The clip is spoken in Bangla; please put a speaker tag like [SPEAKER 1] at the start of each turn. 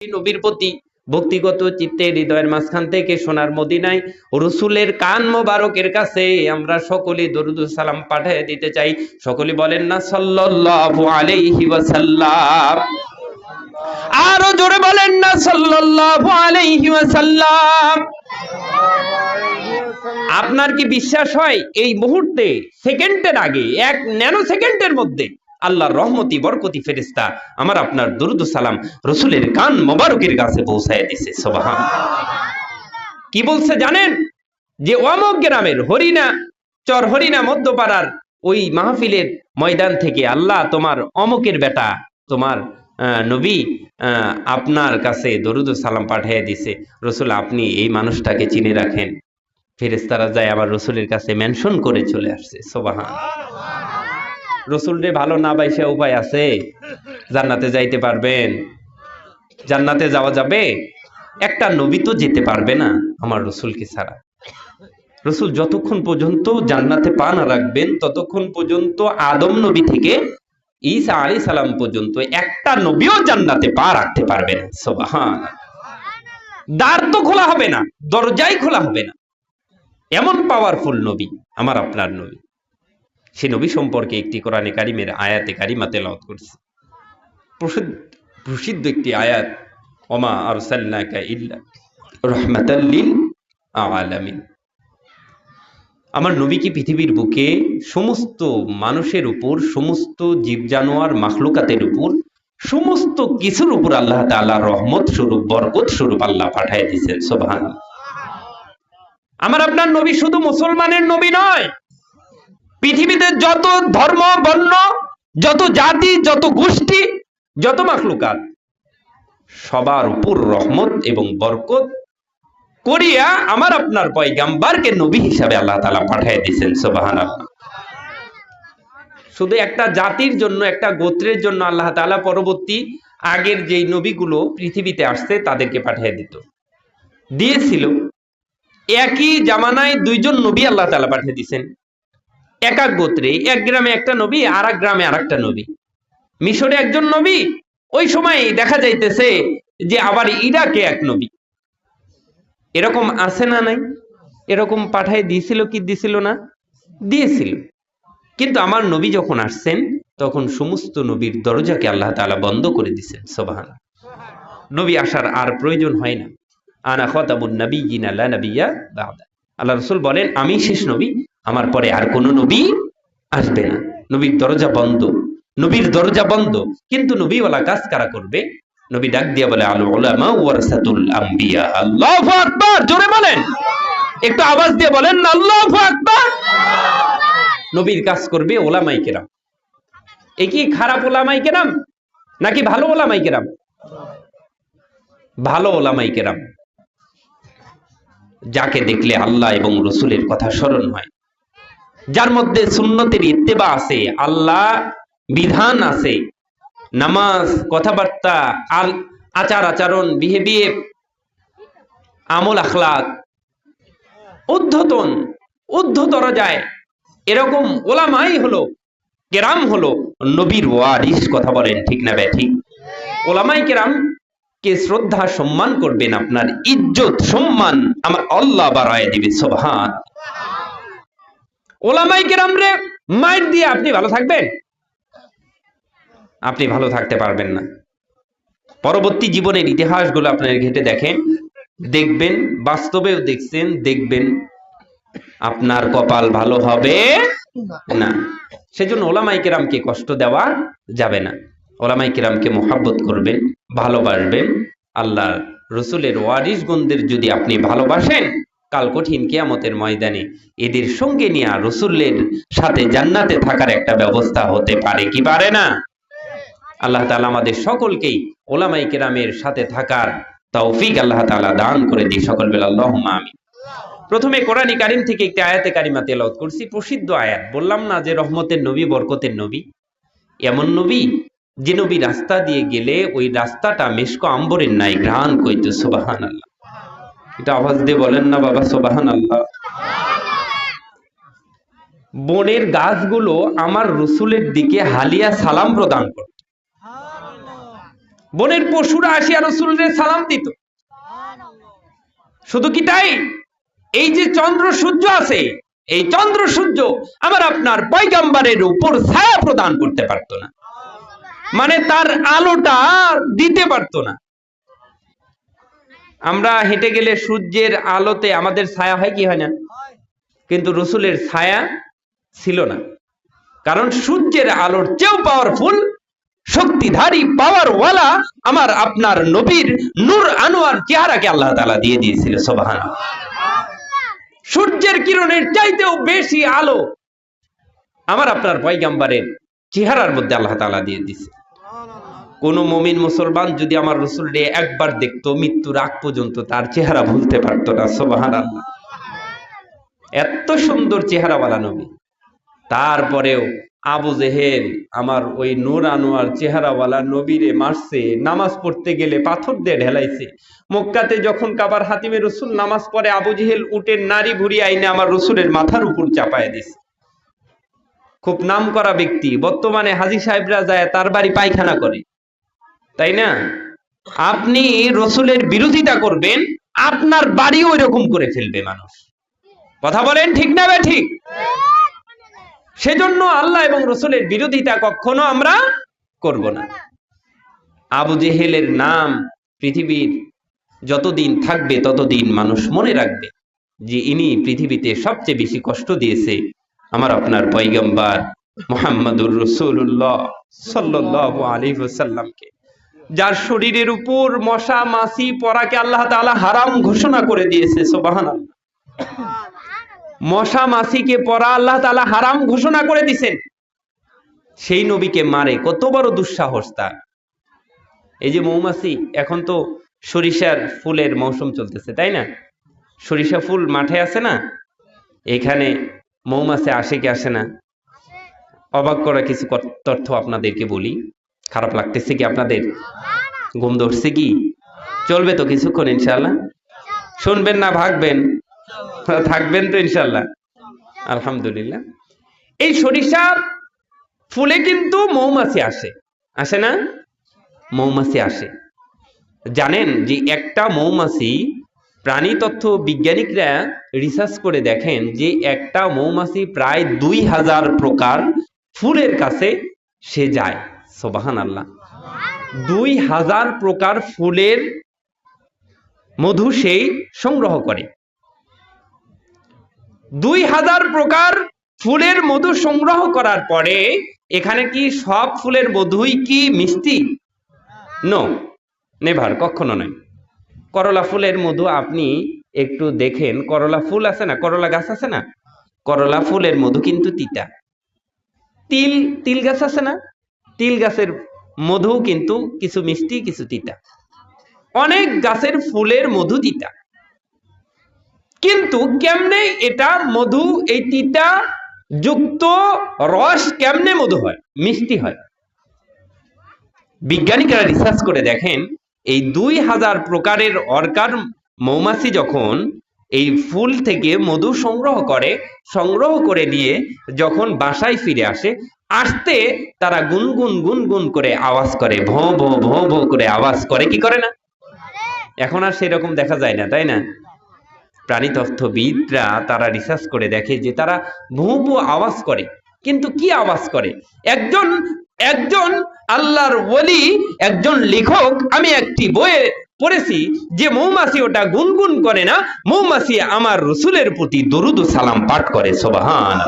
[SPEAKER 1] নবীর প্রতি ভক্তিগত চিত্তে হৃদয়ের মাঝখান থেকে সোনার মদিনায় রসুলের কান মোবারকের কাছে আমরা সকলে দরুদ সালাম পাঠিয়ে দিতে চাই। সকলে বলেন না, সাল্লাল্লাহু আলাইহি ওয়াসাল্লাম। আরও জোরে বলেন না, সাল্লাল্লাহু আলাইহি ওয়াসাল্লাম। আপনার কি বিশ্বাস হয় এই মুহূর্তে, সেকেন্ডের আগে, এক ন্যানো সেকেন্ডের মধ্যে আল্লাহর রহমতি, বরকতি ফেরেস্তা আমার আপনার দুরুদ সালাম রসুলের কান মোবারকের কাছে পৌঁছায় দিছে, সোবাহান। কি বলছে জানেন? যে অমক গ্রামের হরিণা, চর হরিণা মধ্যপাড়ার ওই মাহফিলের ময়দান থেকে আল্লাহ তোমার অমকের বেটা, তোমার নবী আপনার কাছে দরুদ সালাম পাঠিয়ে দিছে। রসুল, আপনি এই মানুষটাকে চিনে রাখেন। ফেরেস্তারা যায় আবার রসুলের কাছে মেনশন করে চলে আসছে, সোবাহান। রসুল রে ভালো না বাইসে উপায় আছে? জান্নাতে যাইতে পারবেন। জান্নাতে যাওয়া যাবে? একটা নবী তো যেতে পারবে না আমার রসুলকে ছাড়া। রসুল যতক্ষণ পর্যন্ত জান্নাতে পা না রাখবেন, ততক্ষণ পর্যন্ত আদম নবী থেকে ঈসা আলী সালাম পর্যন্ত একটা নবীও জান্নাতে পা রাখতে পারবে না। সোবাহান দ্বার তো খোলা হবে না, দরজাই খোলা হবে না। এমন পাওয়ারফুল নবী, আমার আপনার নবী। সে নবী সম্পর্কে একটি কোরআনে কারিমের আয়াতে কারিমা তেলাওয়াত করছে। প্রসিদ্ধ একটি আয়াত ইল্লা রাহমাতাল আলামিন আমার নবী কি পৃথিবীর বুকে সমস্ত মানুষের উপর, সমস্ত জীব জানোয়ার মাখলুকাতের উপর, সমস্ত কিছুর উপর আল্লাহ তাআলা রহমত স্বরূপ, বরকত স্বরূপ আল্লাহ পাঠায় দিয়েছেন? সুবহানাল্লাহ। আমার আপনার নবী শুধু মুসলমানের নবী নয় পৃথিবীতে যত ধর্ম, বর্ণ, যত জাতি, যত গোষ্ঠী, যত মাখলুকাত, সবার উপর রহমত এবং বরকত করিয়া আমার আপনার পয়গাম্বারকে নবী হিসাবে আল্লাহ তাআলা পাঠিয়ে দিয়েছেন, সুবহানাল্লাহ। শুধু একটা জাতির জন্য, একটা গোত্রের জন্য আল্লাহ তাআলা পরবর্তী আগের যেই নবীগুলো পৃথিবীতে আসছে, তাদেরকে পাঠিয়ে দিত। দিয়েছিল। একই জামানায় দুইজন নবী আল্লাহ তাআলা পাঠিয়ে দিয়েছেন। এক এক গোত্রে, এক গ্রামে একটা নবী, আর এক গ্রামে আর একটা নবী। মিশরে একজন নবী, ওই সময় দেখা যাইতেছে যে আবার ইরাকে এক নবী। এরকম আছে না নাই? এরকম পাঠায় দিয়েছিল কি দিছিল না? দিয়েছিল। কিন্তু আমার নবী যখন আসছেন, তখন সমস্ত নবীর দরজাকে আল্লাহ তাআলা বন্ধ করে দিছেন সোবাহান নবী আসার আর প্রয়োজন হয় না। আনা খতাবুন নবী লা নবিয়া বাদা। আল্লাহ রসুল বলেন, আমি শেষ নবী, আমার পরে আর কোন নবী আসবে না। নবীর দরজা বন্ধ, নবীর দরজা বন্ধ। কিন্তু নবীওয়ালা কাজ কারা করবে? নবী ডাক দিয়া বলে, আল জোরে বলেন। একটু আওয়াজ দিয়ে বলেন, আল্লাহু নবীর কাজ করবে ওলামাই কেরাম। এ কি খারাপ ওলামাই কেরাম? নাকি ভালো ওলামাই কেরাম? ভালো ওলামাই কেরাম। যাকে দেখলে আল্লাহ এবং রসুলের কথা স্মরণ হয়। যার মধ্যে সুন্নতের ইত্তেবা আছে, আল্লাহ বিধান আছে, নামাজ, কথাবার্তা, আল, আচার আচরণ বিহেভিয়ার আমল আখলাক, উদ্ধতন উদ্ধতর যায় এরকম ওলামাই হলো, কেরাম হলো, নবীর ওয়ারিস কথা বলেন, ঠিক না ব্যা ঠিক? ওলামাই কেরাম কে শ্রদ্ধা, সম্মান করবেন? আপনার ইজ্জত, সম্মান আমার আল্লাহ বাড়ায় দিবে সোভান ওলামাই কেরাম রে মাইট দিয়ে আপনি ভালো থাকবেন? আপনি ভালো থাকতে পারবেন না। পরবর্তী জীবনের ইতিহাসগুলো আপনার ঘেটে দেখেন, দেখবেন, বাস্তবেও দেখছেন, দেখবেন আপনার কপাল ভালো হবে না। সেজন্য ওলামাই কেরামকে কষ্ট দেওয়া যাবে না। ওলামাই কেরামকে মোহাব্বত করবেন। ভালোবাসবেন আল্লাহ রসুলের ওয়ারিস গন্ধের যদি আপনি ভালোবাসেন, কাল কঠিন কিয়ামতের ময়দানে এদের সঙ্গে নিয়ে রসুলের সাথে জান্নাতে থাকার একটা ব্যবস্থা হতে পারে কি পারে না? আল্লাহ তালা আমাদের সকলকেই ওলামাই কেরামের সাথে থাকার তৌফিক আল্লাহ তাআলা দান করে দিই সকল বেলা আল্লাহুম্মা আমিন। প্রথমে কোরআনী কারিম থেকে একটি আয়াতে কারিমা তেলাউত করছি। প্রসিদ্ধ আয়াত। বললাম না যে রহমতের নবী, বরকতের নবী। এমন নবী যে নবী রাস্তা দিয়ে গেলে ওই রাস্তাটা মেশকো আম্বরের নাই, ঘ্রাণ কইতো সোবাহান আল্লাহ এটা আওয়াজ দিয়ে বলেন না বাবা সোবাহান আল্লাহ বনের গাছগুলো আমার রসুলের দিকে হালিয়া সালাম প্রদান করত। বনের পশুরা আসিয়া রসুলের সালাম দিত। শুধু কি তাই? এই যে চন্দ্র সূর্য আছে, এই চন্দ্র সূর্য আমার আপনার পয়গাম্বারের উপর ছায়া প্রদান করতে পারতো না। মানে তার আলোটা দিতে পারতো না। আমরা হেঁটে গেলে সূর্যের আলোতে আমাদের ছায়া হয় কি হয় না? কিন্তু রসুলের ছায়া ছিল না। কারণ সূর্যের আলোর চেয়েও পাওয়ারফুল শক্তিধারী পাওয়ারওয়ালা আমার আপনার নবীর নূর আনোয়ার চেহারাকে আল্লাহ তাআলা দিয়ে দিয়েছিল সোবাহান সূর্যের কিরণের চাইতেও বেশি আলো আমার আপনার পয়গাম্বারের চেহারার মধ্যে আল্লাহ তালা দিয়ে দিছে কোন মমিন মুসলমান যদি আমার রসুল একবার দেখতো, মৃত্যুর আগ পর্যন্ত তার চেহারা ভুলতে পারতো না সোবাহান এত সুন্দর চেহারাওয়ালা নবী। তারপরেও আবু জেহেল আমার ওই নূর আনোয়ার চেহারাওয়ালা নবীরে মারছে, নামাজ পড়তে গেলে পাথর দিয়ে ঢেলাইছে। মক্কাতে যখন কাবার হাতিমে রসুল নামাজ পড়ে, আবু জেহেল উটের নারী ভুড়ি আইনে আমার রসুলের মাথার উপর চাপায় দিছে। খুব নাম করা ব্যক্তি। বর্তমানে হাজি সাহেবরা যায়, তার বাড়ি পায়খানা করে। তাই না? আপনি রসুলের বিরোধিতা করবেন, আপনার বাড়িও এরকম করে ফেলবে মানুষ। কথা বলেন ঠিক না ঠিক সেজন্য আল্লাহ এবং রসুলের বিরোধিতা কখনো আমরা করব না। আবু জেহেলের নাম পৃথিবীর যতদিন থাকবে, ততদিন মানুষ মনে রাখবে যে ইনি পৃথিবীতে সবচেয়ে বেশি কষ্ট দিয়েছে আমার আপনার পৈগম্বার মোহাম্মদুর রসুল্লাহ সাল্লাহ আলী সাল্লামকে যার শরীরের উপর মশা, মাছি, পরাকে আল্লাহ তাআলা হারাম ঘোষণা করে দিয়েছে সোবাহান মশা, মাছিকে পরা আল্লাহ তাআলা হারাম ঘোষণা করে দিছেন সেই নবীকে মারে, কত বড় দুঃসাহস তার। এই যে মৌমাছি, এখন তো সরিষার ফুলের মৌসুম চলতেছে, তাই না? সরিষা ফুল মাঠে আছে না? এখানে মৌমাছি আসে কি আসে না? অবাক করা কিছু তথ্য আপনাদেরকে বলি। খারাপ লাগতেছে কি আপনাদের? ঘুম ধরছে কি? চলবে তো কিছুক্ষণ ইনশাল্লাহ শুনবেন না, ভাগবেন। থাকবেন তো ইনশাল্লাহ আলহামদুলিল্লাহ। এই সরিষার ফুলে কিন্তু মৌমাছি আসে। আসে না? মৌমাছি আসে। জানেন যে একটা মৌমাছি প্রাণী তথ্য বিজ্ঞানিকরা রিসার্চ করে দেখেন যে একটা মৌমাছি প্রায় দুই হাজার প্রকার ফুলের কাছে সে যায়। সোবাহান আল্লাহ দুই হাজার প্রকার ফুলের মধু সেই সংগ্রহ করে। দুই হাজার প্রকার ফুলের মধু সংগ্রহ করার পরে এখানে কি সব ফুলের মধুই কি মিষ্টি? নো নেভার কখনো নয়। করলা ফুলের মধু আপনি একটু দেখেন, করলা ফুল আছে না? করলা গাছ আছে না? করলা ফুলের মধু কিন্তু তিতা। তিল তিল গাছ আছে না? তিল গাছের মধু কিন্তু কিছু মিষ্টি, কিছু তিতা। অনেক গাছের ফুলের মধু তিতা। কিন্তু কেমনে এটা মধু, এই তিতা যুক্ত রস কেমনে মধু হয়, মিষ্টি হয়? বিজ্ঞানীরা রিসার্চ করে দেখেন, এই দুই হাজার প্রকারের অর্কার মৌমাছি যখন এই ফুল থেকে মধু সংগ্রহ করে সংগ্রহ করে নিয়ে যখন বাসায় ফিরে আসে আসতে তারা গুনগুন গুনগুন করে আওয়াজ করে, ভো ভো ভো ভো করে আওয়াজ করে, কি করে না? এখন আর সেরকম দেখা যায় না, তাই না? প্রাণীতত্ত্ববিদরা তারা রিসার্চ করে দেখে যে তারা ভু ভু আওয়াজ করে। কিন্তু কি আওয়াজ করে? একজন একজন আল্লাহর ওলি, একজন লেখক, আমি একটি বইয়ে পড়েছি যে মৌমাছি ওটা গুনগুন করে না, মৌমাছি আমার রসুলের প্রতি দরুদ সালাম পাঠ করে সোবাহান